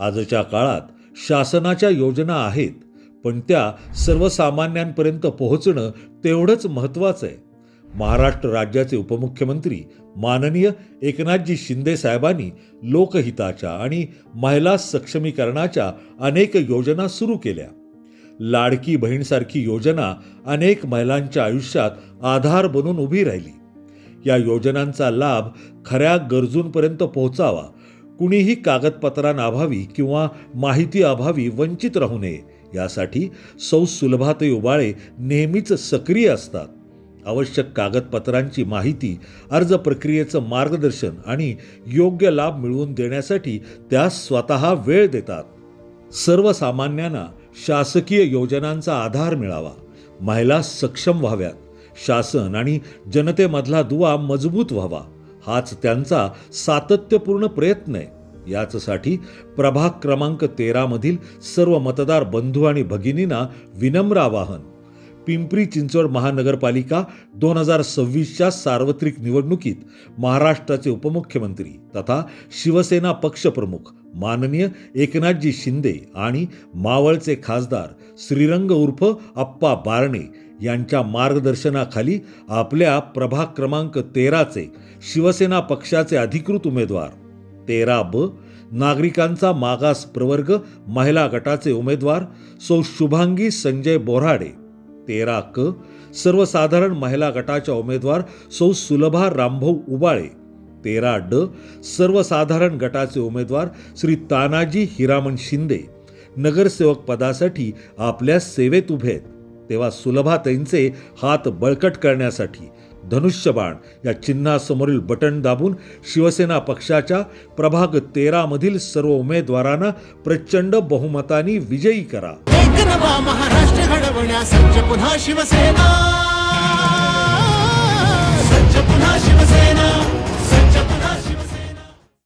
आजच्या काळात शासनाच्या योजना आहेत पण त्या सर्वसामान्यांपर्यंत पोहोचणं तेवढंच महत्त्वाचं आहे. महाराष्ट्र राज्याचे उपमुख्यमंत्री माननीय एकनाथजी शिंदे साहेबांनी लोकहिताच्या आणि महिला सक्षमीकरणाच्या अनेक योजना सुरू केल्या. लाडकी बहीणसारखी योजना अनेक महिलांच्या आयुष्यात आधार बनून उभी राहिली. या योजनांचा लाभ खऱ्या गरजूंपर्यंत पोहोचावा कुणीही कागदपत्रांअभावी किंवा माहिती अभावी वंचित राहू नये. यासाठी सौ सुलभाताई उबाळे नेहमीच सक्रिय असतात. आवश्यक कागदपत्रांची माहिती अर्ज प्रक्रियेचं मार्गदर्शन आणि योग्य लाभ मिळवून देण्यासाठी त्या स्वतः वेळ देतात. सर्वसामान्यांना शासकीय योजनांचा आधार मिळावा. महिला सक्षम व्हाव्यात. शासन आणि जनतेमधला दुवा मजबूत व्हावा. हाच त्यांचा सातत्यपूर्ण प्रयत्न आहे. याचसाठी प्रभाग क्रमांक तेरामधील सर्व मतदार बंधू आणि भगिनींना विनम्र आवाहन. पिंपरी चिंचवड महानगरपालिका दोन हजार सव्वीसच्या सार्वत्रिक निवडणुकीत महाराष्ट्राचे उपमुख्यमंत्री तथा शिवसेना पक्षप्रमुख माननीय एकनाथजी शिंदे आणि मावळचे खासदार श्रीरंग उर्फ अप्पा बारणे यांच्या मार्गदर्शनाखाली आपल्या प्रभाग क्रमांक तेराचे शिवसेना पक्षाचे अधिकृत उमेदवार तेरा ब नागरिकांचा मागास प्रवर्ग महिला गटाचे उमेदवार सौ शुभांगी संजय बोराडे तेरा क सर्वसाधारण महिला गटाच्या उमेदवार सौ सुलभा रामभाऊ उबाळे तेरा ड सर्वसाधारण गटाचे उमेदवार श्री तानाजी हिरामण शिंदे नगरसेवक पदासाठी आपल्या सेवेत उभे आहेत. तेव्हा सुलभाताईंचे हात बळकट करण्यासाठी धनुष्यबाण या चिन्हासमोरील बटन दाबून शिवसेना पक्षाच्या प्रभाग तेरामधील सर्व उमेदवारांना प्रचंड बहुमतानी विजयी करा. महाराष्ट्र घडवण्यास पुन्हा शिवसेना.